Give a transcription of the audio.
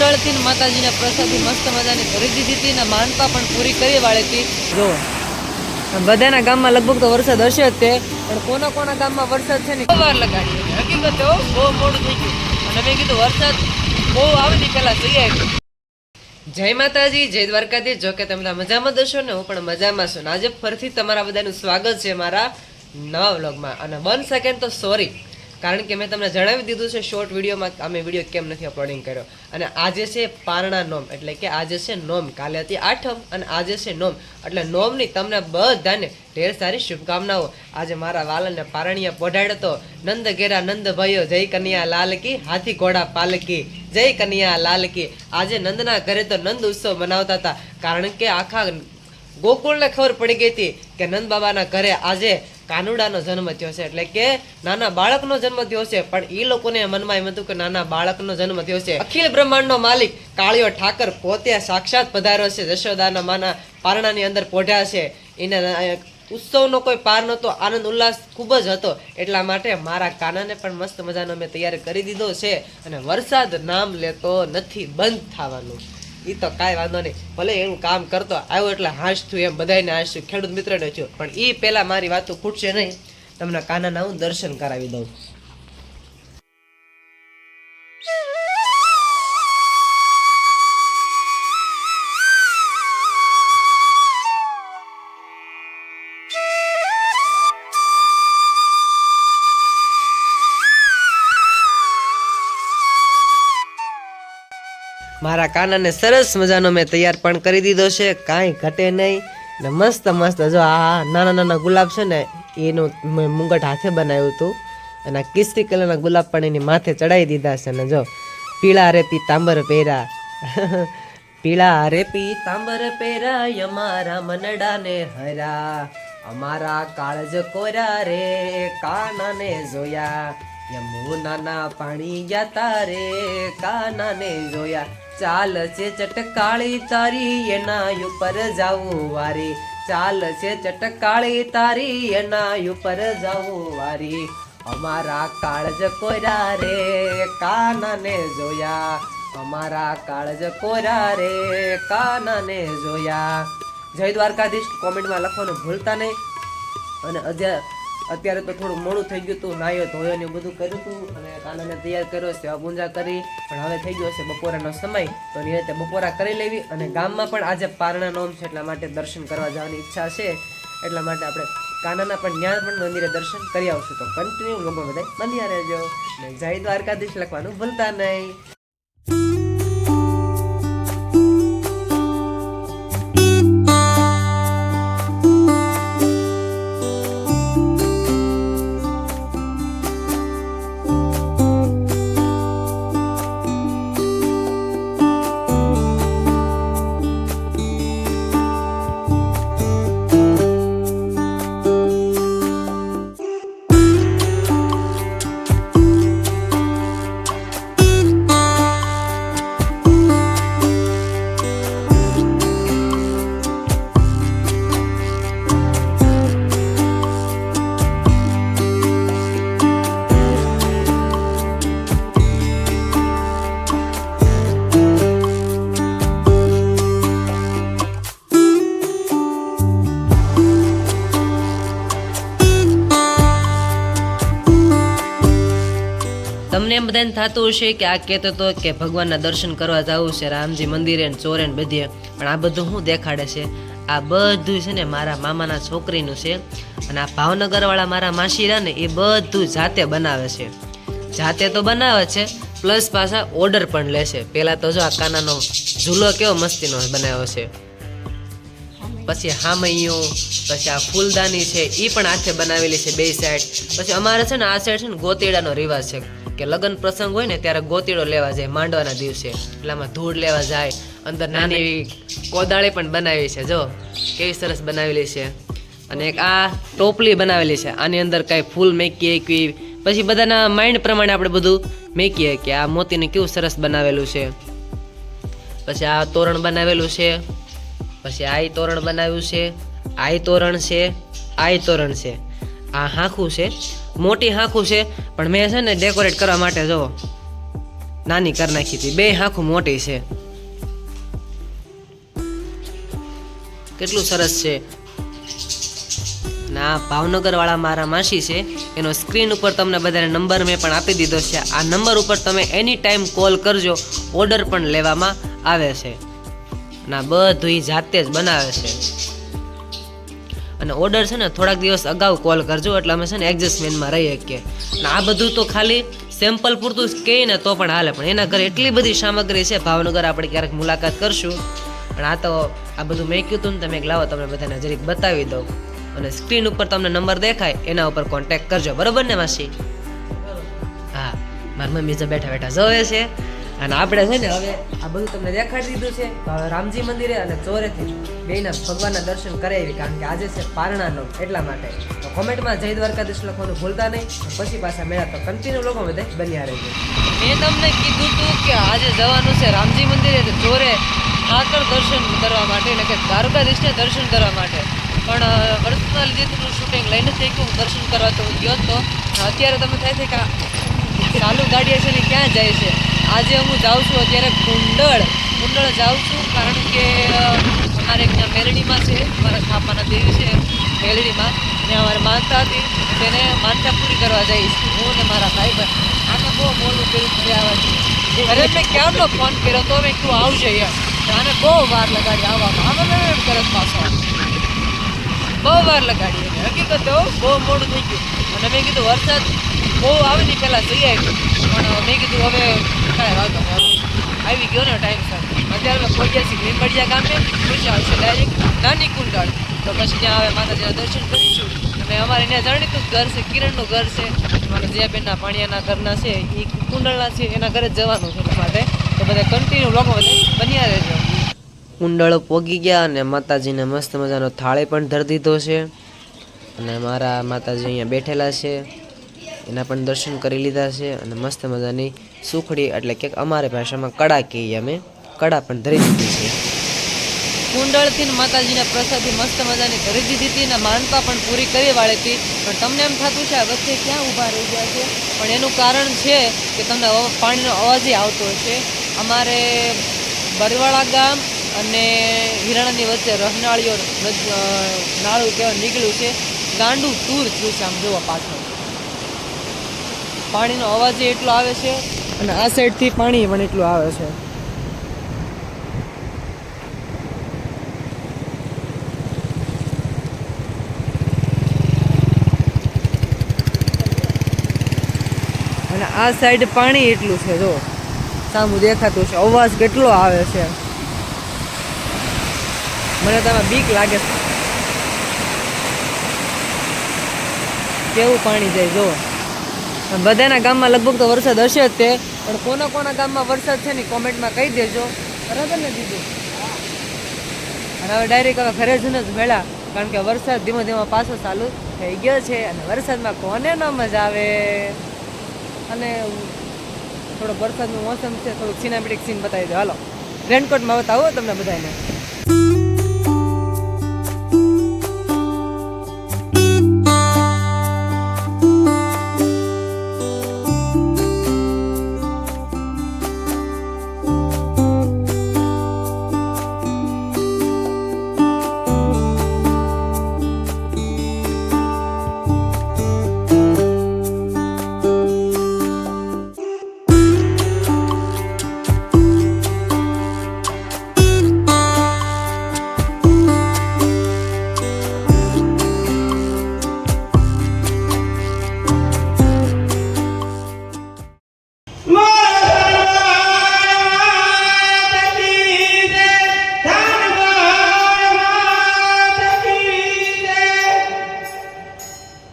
મંડળથી માતાજીના પ્રસાદી મસ્ત મજાની ખરીદી દીધી હતી ને માનતા પણ પૂરી કરી વાળી હતી જો બધાના ગામમાં લગભગ તો વરસાદ હશે જ તે, પણ કોના કોના ગામમાં વરસાદ છે ને વાર લગાડી હકીકત બહુ મોડું થઈ ગયું. અને મેં કીધું, વરસાદ બહુ આવે ને પહેલાં જઈ આવ્યું. જય માતાજી, જય દ્વારકાધી જો કે તમે મજામાં દશો ને, હું પણ મજામાં છું. આજે ફરીથી તમારા બધાનું સ્વાગત છે મારા નવા વ્લોગમાં. અને વન સેકન્ડ તો સોરી કારણ કે મેં તમને જણાવી દીધું છે શોર્ટ વિડીયોમાં અમે વીડિયો કેમ નથી અપલોડિંગ કર્યો. અને આજે છે પારણા નોમ, એટલે કે આજે છે નોમ, કાલે હતી આઠમ અને આજે છે નોમ. એટલે નોમની તમને બધાને ઢેર સારી શુભકામનાઓ. આજે મારા વાલને પારણીયા પોઢાડ્યો તો નંદ ઘેરા નંદ ભાઈઓ, જય કન્યા લાલ કી, હાથી ઘોડા પાલકી જય કન્યા લાલકી આજે નંદના ઘરે તો નંદ ઉત્સવ મનાવતા હતા. કારણ કે આખા ગોકુળને ખબર પડી ગઈ હતી કે નંદ બાબાના ઘરે આજે કાનુડાનો જન્મ થયો છે. એટલે કે નાના બાળકનો જન્મ થયો છે. પણ એ લોકોને મનમાં એમ હતું કે નાના બાળકનો જન્મ થયો છે. અખિલ બ્રહ્માંડનો માલિક કાળિયો ઠાકર પોતે સાક્ષાત પધાર્યો છે. જશોદાના માના પારણાની અંદર પોઢ્યા છે. એને ઉત્સવનો કોઈ પાર નહોતો, આનંદ, ઉલ્લાસ ખૂબ જ હતો. એટલા માટે મારા કાનાને પણ મસ્ત મજાનો મેં તૈયાર કરી દીધો છે. અને વરસાદ નામ લેતો નથી, બંધ થવાનું. એ તો કાંઈ વાંધો નહીં. ભલે એનું કામ કરતો આવ્યો એટલે હાંસતું એમ બધાને હાંસતું, ખેડૂત મિત્રને થયું. પણ એ પહેલાં મારી વાતો ખૂટશે નહીં. તમને કાનાના હું દર્શન કરાવી દઉં. મારા કાનાને સરસ મજાનો મેં તૈયાર પણ કરી દીધો છે. કાંઈ ઘટે નહીં. ને મસ્ત મસ્ત જો આ નાના નાના ગુલાબ છે ને, એનું મેં મુંગટ હાથે બનાવ્યું હતું. અને કિસ્તી કલરના ગુલાબ પણ એની માથે ચડાવી દીધા છે ને જો. પીળા રે પીતાંબર પહેરા. પીળા રે પીતાંબર પહેરા અમારા મનડાને હરા. અમારા કાળજ કોરા રે, કાનાને જોયા. યમુનાના પાણી ગયા તારે કાનાને જોયા. ચાલ છે ચટકાળી તારી એના ઉપર જાવું વારી. ચાલ છે ચટકાળી તારી એના ઉપર જાવું વારી. અમારા કાળજ કોરા રે કાનાને જોયા. અમારા કાળજ કોરા રે કાનાને જોયા. જય દ્વારકાધીશ. કોમેન્ટમાં લખવાનું ભૂલતા નહીં. અને અધ્યા અત્યારે તો થોડું મોડું થઈ ગયું હતું નાયો ધોયો ને બધું કર્યું હતું અને કાનાને તૈયાર કર્યો સેવા પૂંજા કરી. પણ હવે થઈ ગયો છે બપોરાનો સમય. તો એ રીતે બપોરા કરી લેવી અને ગામમાં પણ આજે પારણા નોમ છે એટલા માટે દર્શન કરવા જવાની ઈચ્છા છે. એટલા માટે આપણે કાનાના પણ ન્યાર પણ મંદિરે દર્શન કરી આવશું. તો કન્ટિન્યુ લોકો બધા બન્યા રહેજો. ને જય દ્વારકાધીશ લખવાનું ભૂલતા નહીં. તમને એમ બધાને થતું હશે કે આ કહેતો હતો કે ભગવાનના દર્શન કરવા જવું છે, રામજી મંદિરે ને ચોરે ને બધે. પણ આ બધું શું દેખાડે છે? આ બધું છે ને મારા મામાના છોકરીનું છે અને આ ભાવનગરવાળા મારા માસીરા ને એ બધું જાતે બનાવે છે. જાતે તો બનાવે છે, પ્લસ પાછા ઓર્ડર પણ લે છે. પહેલાં તો જો આ કાનાનો ઝૂલો કેવો મસ્તીનો બનાવ્યો છે. પછી હામૈયું, પછી આ ફૂલદાની છે એ પણ હાથે બનાવેલી છે બે સાઈડ પછી અમારે છે ને આ સાઈડ છે ને ગોતીડાનો રિવાજ છે. કે લગ્ન પ્રસંગ હોય ને ત્યારે ગોતીડો લેવા જાય માંડવાના દિવસે. એટલામાં ધૂળ લેવા જાય. અંદર નાની એવી કોદાળી પણ બનાવી છે, જો. કેવી સરસ બનાવેલી છે. અને એક આ ટોપલી બનાવેલી છે. આની અંદર કાંઈ ફૂલ મેકીએ કે પછી બધાના માઇન્ડ પ્રમાણે આપણે બધું મેકીએ કે આ મોતીને કેવું સરસ બનાવેલું છે. પછી આ તોરણ બનાવેલું છે. પછી આઈ તોરણ બનાવ્યું છે. આઈ તોરણ છે. આઈ તોરણ છે. આ હાંખું છે. મોટી હાંખું છે, પણ મેં છે ને ડેકોરેટ કરવા માટે જો નાની કરી નાખી હતી. બે હાંખું મોટી છે. કેટલું સરસ છે. ના ભાવનગર વાળા મારા માસી છે, એનો સ્ક્રીન ઉપર તમને બધાને નંબર મેં પણ આપી દીધો છે. આ નંબર ઉપર તમે એની ટાઈમ કોલ કરજો ઓર્ડર પણ લેવામાં આવે છે. ના બધું જાતે જ બનાવે છે. અને ઓર્ડર છે ને, થોડાક દિવસ અગાઉ કોલ કરજો, એટલે અમે છે ને એડજસ્ટમેન્ટમાં રહીએ કે. આ બધું તો ખાલી સેમ્પલ પૂરતું કહે ને તો પણ હાલે, પણ એના ઘરે એટલી બધી સામગ્રી છે, ભાવનગર આપણે ક્યારેક મુલાકાત કરશું. પણ આ તો આ બધું મેં કીધું હતું ને, તમે લાવો, તમને બધાને જરીક બતાવી દઉં. અને સ્ક્રીન ઉપર તમને નંબર દેખાય, એના ઉપર કોન્ટેક્ટ કરજો. બરોબર ને માસી? હા, મારી મમ્મી જો બેઠા બેઠા જોવે છે. અને આપણે છે ને હવે આ બધું તમને દેખાડી દીધું છે. તો હવે રામજી મંદિરે અને ચોરેથી બેના ભગવાનના દર્શન કરાવી કારણ કે આજે છે પારણાનો એટલા માટે. તો કોમેન્ટમાં જય દ્વારકાધીશ લખવાનું ભૂલતા નહીં. પછી પાછા મેળા તો કન્ટિન્યુ લોકો બધે બન્યા રહેજો મેં તમને કીધું હતું કે આજે જવાનું છે રામજી મંદિરે ચોરે ઠાકર દર્શન કરવા માટે એટલે કે દ્વારકાધીશને દર્શન કરવા માટે. પણ અ, વરસાદના લીધે તો શૂટિંગ લઈને થઈ ગયું દર્શન કરવા તો ગયો તો. અત્યારે તમે થાય છે કે ચાલુ ગાડી હશે ને ક્યાં જાય છે? આજે હું જાઉં છું અત્યારે કુંડળ. કુંડળ જાઉં છું કારણ કે અમારે ત્યાં મેલડીમાં છે. મારા થાપાના દેવી છે મેલડીમાં. ને અમારે માનતા હતી તેને માનતા પૂરી કરવા જઈશ. હું ને મારા ભાઈ આને બહુ મોડું કર્યું ઘરે છે. અરે મેં ક્યારનો ફોન કર્યો તો મેં તું આવજે યાર. આને બહુ વાર લગાડી આવવામાં. આમાં એમ કરે પાછો. બહુ વાર લગાડી. હકીકત બહુ મોડું થઈ ગયું. અને મેં કીધું, વરસાદ બહુ આવે ને પહેલાં જઈ આવ્યું પણ મેં કીધું હવે કાંઈ વાંધો આવી ગયો ને ટાઈમ સર અત્યારે અમે પહોંચ્યા છીએ લીંબડિયા ગામે પૂછ્યા આવશે ડાયરેક્ટ નાની કુંડળ. તો પછી ત્યાં હવે માતાજીના દર્શન કરીશું. અને અમારે ત્યાં જાણીતું ઘર છે, કિરણનું ઘર છે. મારા જયાબેનના પાણીયાના ઘરના છે એ કુંડળના છે, એના ઘરે જવાનું છે માટે. તો બધા કન્ટિન્યુ લોકો બધા બન્યા રહેજો. કુંડળ પોગી ગયા અને માતાજીને મસ્ત મજાનો થાળી પણ ધરી દીધો છે. અને મારા માતાજી અહીંયા બેઠેલા છે. એના પણ દર્શન કરી લીધા છે અને મસ્ત મજાની સુખડી એટલે કે અમારી ભાષામાં કડા કહીએ અમે. કડા પણ ધરી દીધી છે. કુંડળથી માતાજીના પ્રસાદી મસ્ત મજાની ધરી દીધી હતી અને માનતા પણ પૂરી કરી વાળી હતી પણ તમને એમ થતું છે આ વચ્ચે ક્યાં ઊભા રહી ગયા છે? પણ એનું કારણ છે કે તમને પાણીનો અવાજ આવતો હશે. અમારે બરવાળા ગામ અને હિરાણાની વચ્ચે રહનાળીઓ નાળું કહેવાય નીકળ્યું છે. ગાંડું તૂર થયું છે આમ જોવા પાછળ. પાણીનો અવાજ એટલો આવે છે અને આ સાઈડથી પાણી પણ એટલું આવે છે. અને આ સાઈડ પાણી એટલું છે, જો. સામું દેખાતું છે. અવાજ કેટલો આવે છે. મને તમે બીક લાગે છે. કેવું પાણી જાય, જો. બધાના ગામમાં લગભગ તો વરસાદ હશે જ તે, પણ કોના કોના ગામમાં વરસાદ છે ને કોમેન્ટમાં કહી દેજો. બરાબર ને દીધું અને હવે ડાયરેક્ટ હવે ઘરે જઈને જ મેળા કારણ કે વરસાદ ધીમે ધીમે પાછો ચાલુ થઈ ગયો છે અને વરસાદમાં કોને ન મજા આવે? અને થોડો વરસાદનું મોસમ છે, થોડુંક સિનેમેટિક સીન બતાવી દો. હાલો. રેનકોટમાં બતાવો તમને બધાને.